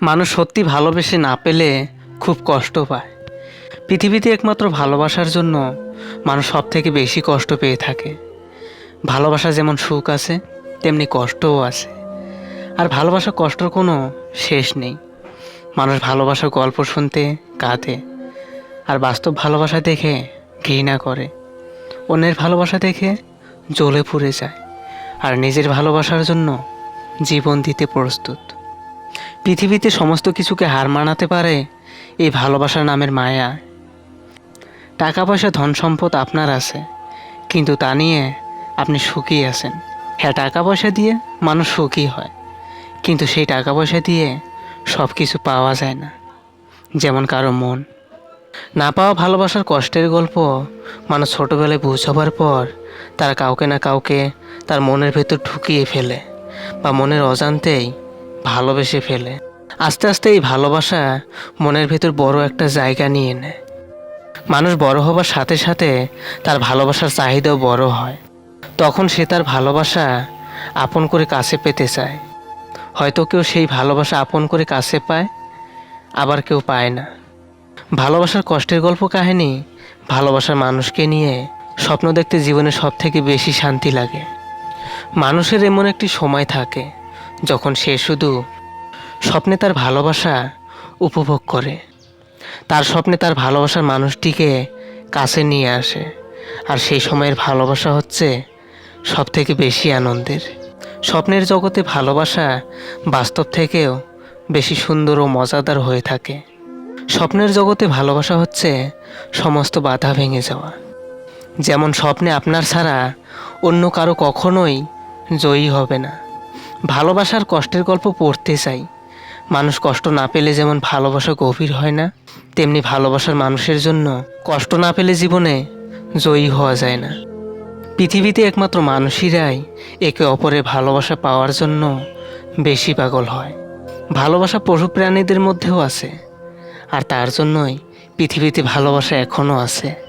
মানুষ সত্যি ভালোবেসে না পেলে খুব কষ্ট পায়। পৃথিবীতে একমাত্র ভালোবাসার জন্য মানুষ সব থেকে বেশি কষ্ট পেয়ে থাকে। ভালোবাসা যেমন সুখ আছে, তেমনি কষ্টও আছে। আর ভালোবাসা কষ্টর কোনো শেষ নেই। মানুষ ভালোবাসার গল্প শুনতে কাঁদে, আর বাস্তব ভালোবাসা দেখে ঘৃণা করে। অন্যের ভালোবাসা দেখে জ্বলে পুড়ে যায়, আর নিজের ভালোবাসার জন্য জীবন দিতে প্রস্তুত। পৃথিবীতে সমস্ত কিছুকে হার মানাতে পারে এই ভালোবাসার নামের মায়া। টাকা পয়সা ধন সম্পদ আপনার আছে, কিন্তু তা নিয়ে আপনি সুখী আছেন। হ্যাঁ টাকা পয়সা দিয়ে মানুষ সুখী হয়, কিন্তু সেই টাকা পয়সা দিয়ে সব কিছু পাওয়া যায় না, যেমন কারও মন। না পাওয়া ভালোবাসার কষ্টের গল্প মানুষ ছোটোবেলায় বুঝ হবার পর তারা কাউকে না কাউকে তার মনের ভেতর ঢুকিয়ে ফেলে, বা মনের অজান্তেই ভালোবেসে ফেলে। আস্তে আস্তে এই ভালোবাসা মনের ভেতর বড় একটা জায়গা নিয়ে নেয়। মানুষ বড় হবার সাথে সাথে তার ভালোবাসার চাহিদাও বড় হয়। তখন সে তার ভালোবাসা আপন করে কাছে পেতে চায়। হয়তো কেউ সেই ভালোবাসা আপন করে কাছে পায়, আবার কেউ পায় না। ভালোবাসার কষ্টের গল্প কাহিনী ভালোবাসার মানুষকে নিয়ে স্বপ্ন দেখতে জীবনে সব থেকে বেশি শান্তি লাগে। মানুষের এমন একটি সময় থাকে যখন সে শুধু স্বপ্নে তার ভালোবাসা উপভোগ করে, তার স্বপ্নে তার ভালোবাসার মানুষটিকে কাছে নিয়ে আসে। আর সেই সময়ের ভালোবাসা হচ্ছে সব থেকে বেশি আনন্দের। স্বপ্নের জগতে ভালোবাসা বাস্তব থেকেও বেশি সুন্দর ও মজাদার হয়ে থাকে। স্বপ্নের জগতে ভালোবাসা হচ্ছে সমস্ত বাধা ভেঙে যাওয়া। যেমন স্বপ্নে আপনার ছাড়া অন্য কারও কখনোই জয়ী হবে না। ভালোবাসার কষ্টের গল্প পড়তে চাই। মানুষ কষ্ট না পেলে যেমন ভালোবাসা গভীর হয় না, তেমনি ভালোবাসার মানুষের জন্য কষ্ট না পেলে জীবনে জয়ী হওয়া যায় না। পৃথিবীতে একমাত্র মানুষেরাই একে অপরের ভালোবাসা পাওয়ার জন্য বেশি পাগল হয়। ভালোবাসা পশু প্রাণীদের মধ্যেও আছে, আর তার জন্যই পৃথিবীতে ভালোবাসা এখনও আছে।